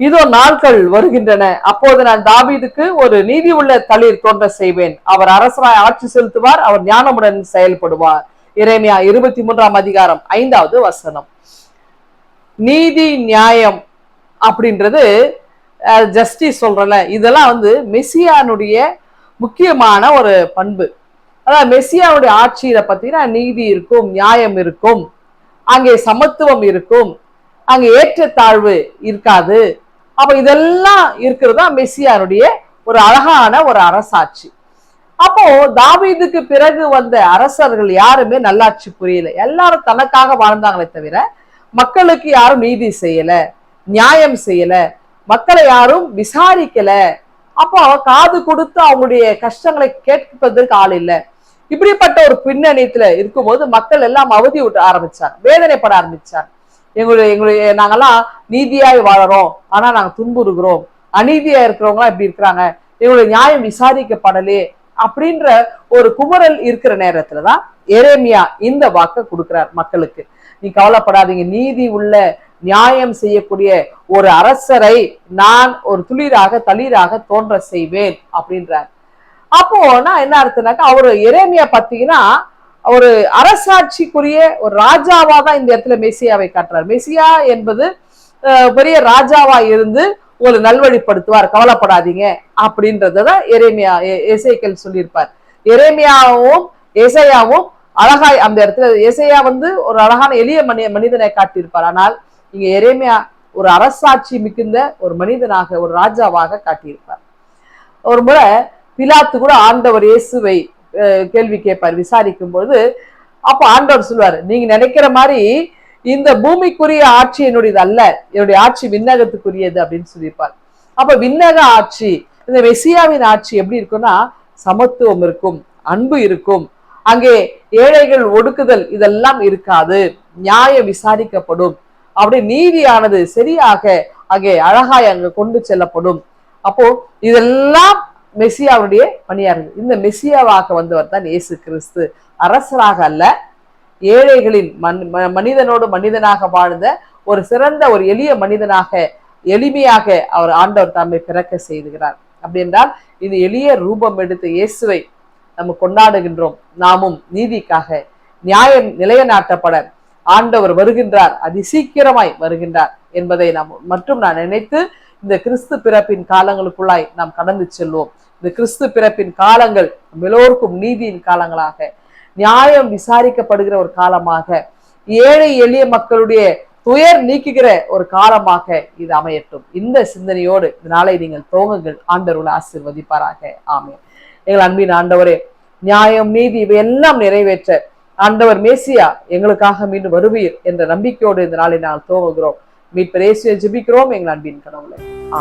இதோ நாட்கள் வருகின்றன. அப்போது நான் தாவீதுக்கு ஒரு நீதி உள்ள தளிர் தோன்ற செய்வேன். அவர் அரசராய் ஆட்சி செலுத்துவார் அவர் ஞானமுடன் செயல்படுவார். இறைமையா இருபத்தி மூன்றாம் அதிகாரம் ஐந்தாவது வசனம். நீதி நியாயம் அப்படின்றது ஜஸ்டிஸ் சொல்றல இதெல்லாம் வந்து மெஸ்ஸியானுடைய முக்கியமான ஒரு பண்பு. அதாவது மெஸ்ஸியாவுடைய ஆட்சியில பார்த்தீங்கன்னா நீதி இருக்கும் நியாயம் இருக்கும் அங்கே சமத்துவம் இருக்கும் அங்கே ஏற்றத்தாழ்வு இருக்காது. அப்ப இதெல்லாம் இருக்கிறது தான் மெஸ்ஸியாருடைய ஒரு அழகான ஒரு அரசாட்சி. அப்போ தாவீதுக்கு பிறகு வந்த அரசர்கள் யாருமே நல்லாட்சி புரியல. எல்லாரும் தனக்காக வாழ்ந்தாங்களே தவிர மக்களுக்கு யாரும் நீதி செய்யல நியாயம் செய்யல மக்களை யாரும் விசாரிக்கல. அப்போ காது கொடுத்து அவங்களுடைய கஷ்டங்களை கேட்பதற்கு ஆள் இல்லை. இப்படிப்பட்ட ஒரு பின்னணியத்துல இருக்கும்போது மக்கள் எல்லாம் அவதி விட்டு ஆரம்பிச்சாங்க வேதனைப்பட ஆரம்பிச்சாங்க. எங்களுடைய எங்களுடைய நாங்கெல்லாம் நீதியாய் வாழறோம். ஆனா நாங்க துன்புறுகிறோம். அநீதியா இருக்கிறவங்களாம் இப்படி இருக்கிறாங்க. எங்களுடைய நியாயம் விசாரிக்கப்படலே அப்படின்ற ஒரு குமுறல் இருக்கிற நேரத்துலதான் எரேமியா இந்த வாக்கை கொடுக்கிறார் மக்களுக்கு. நீ கவலைப்படாதீங்க. நீதி உள்ள நியாயம் செய்யக்கூடிய ஒரு அரசரை நான் ஒரு துளிராக தளிராக தோன்ற செய்வேன் அப்படின்றார். அப்போ நான் என்ன அர்த்தம்னாக்கா அவரு எரேமியா பார்த்தீங்கன்னா ஒரு அரசாட்சிக்குரிய ஒரு ராஜாவா தான் இந்த இடத்துல மெசியாவை காட்டுறார். மெசியா என்பது பெரிய ராஜாவா இருந்து ஒரு நல்வழிப்படுத்துவார் கவலைப்படாதீங்க அப்படின்றத எரேமியா எசைக்கல் சொல்லியிருப்பார். எரேமியாவும் ஏசையாவும் அழகாய் அந்த இடத்துல ஏசையா வந்து ஒரு அழகான எளிய மனித மனிதனை காட்டியிருப்பார். ஆனால் இங்க எரேமியா ஒரு அரசாட்சி மிகுந்த ஒரு மனிதனாக ஒரு ராஜாவாக காட்டியிருப்பார். ஒரு முறை பிலாத்து கூட ஆண்டவர் இயேசுவை கேள்வி கேட்பார் விசாரிக்கும் பொழுது அப்ப ஆண்டவர் சொல்வார் நீங்க நினைக்கிற மாதிரி இந்த பூமிக்குரிய ஆட்சி என்னுடையது அல்ல என்னுடைய ஆட்சி விண்ணகத்துக்குரியது அப்படின்னு சொல்லியிருப்பார். அப்ப விண்ணக ஆட்சி இந்த மெசியாவின் ஆட்சி எப்படி இருக்கும்னா சமத்துவம் இருக்கும் அன்பு இருக்கும். அங்கே ஏழைகள் ஒடுக்குதல் இதெல்லாம் இருக்காது நியாயம் விசாரிக்கப்படும். அப்படி நீதியானது சரியாக அங்கே அழகாய் அங்க கொண்டு செல்லப்படும். அப்போ இதெல்லாம் மெஸ்ஸியாவுடைய பணியாளர்கள் இந்த மெஸ்ஸியாவாக வந்தவர் தான் இயேசு கிறிஸ்து. அரசராக அல்ல ஏழைகளின் மன் ம- மனிதனோடு மனிதனாக வாழ்ந்த ஒரு சிறந்த ஒரு எளிய மனிதனாக எளிமையாக அவர் ஆண்டவர் தம்மை பிறக்க செய்துகிறார். அப்படி என்றால் இது எளிய ரூபம் எடுத்த இயேசுவை நம்ம கொண்டாடுகின்றோம். நாமும் நீதிக்காக நியாயம் நிலையநாட்டப்பட ஆண்டவர் வருகின்றார் அதி சீக்கிரமாய் வருகின்றார் என்பதை நாம் மற்றும் நான் நினைத்து இந்த கிறிஸ்து பிறப்பின் காலங்களுக்குள்ளாய் நாம் கடந்து செல்வோம். இந்த கிறிஸ்து பிறப்பின் காலங்கள் நம்ம எல்லோருக்கும் நீதியின் காலங்களாக நியாயம் விசாரிக்கப்படுகிற ஒரு காலமாக ஏழை எளிய மக்களுடைய துயர் நீக்குகிற ஒரு காலமாக இது அமையட்டும். இந்த சிந்தனையோடு இந்த நாளை நீங்கள் தோங்குங்கள் ஆண்டவர்களை ஆசிர்வதிப்பாராக. ஆமே எங்கள் அன்பின் ஆண்டவரே நியாயம் நீதி இவையெல்லாம் நிறைவேற்ற ஆண்டவர் மேசியா எங்களுக்காக மீண்டும் வருவீர் என்ற நம்பிக்கையோடு இந்த நாளை நாங்கள் துவங்குகிறோம். மீட்பர் இயேசுவை ஜெபிக்கிறோம் எங்கள் அன்பின் கடவுளை ஆ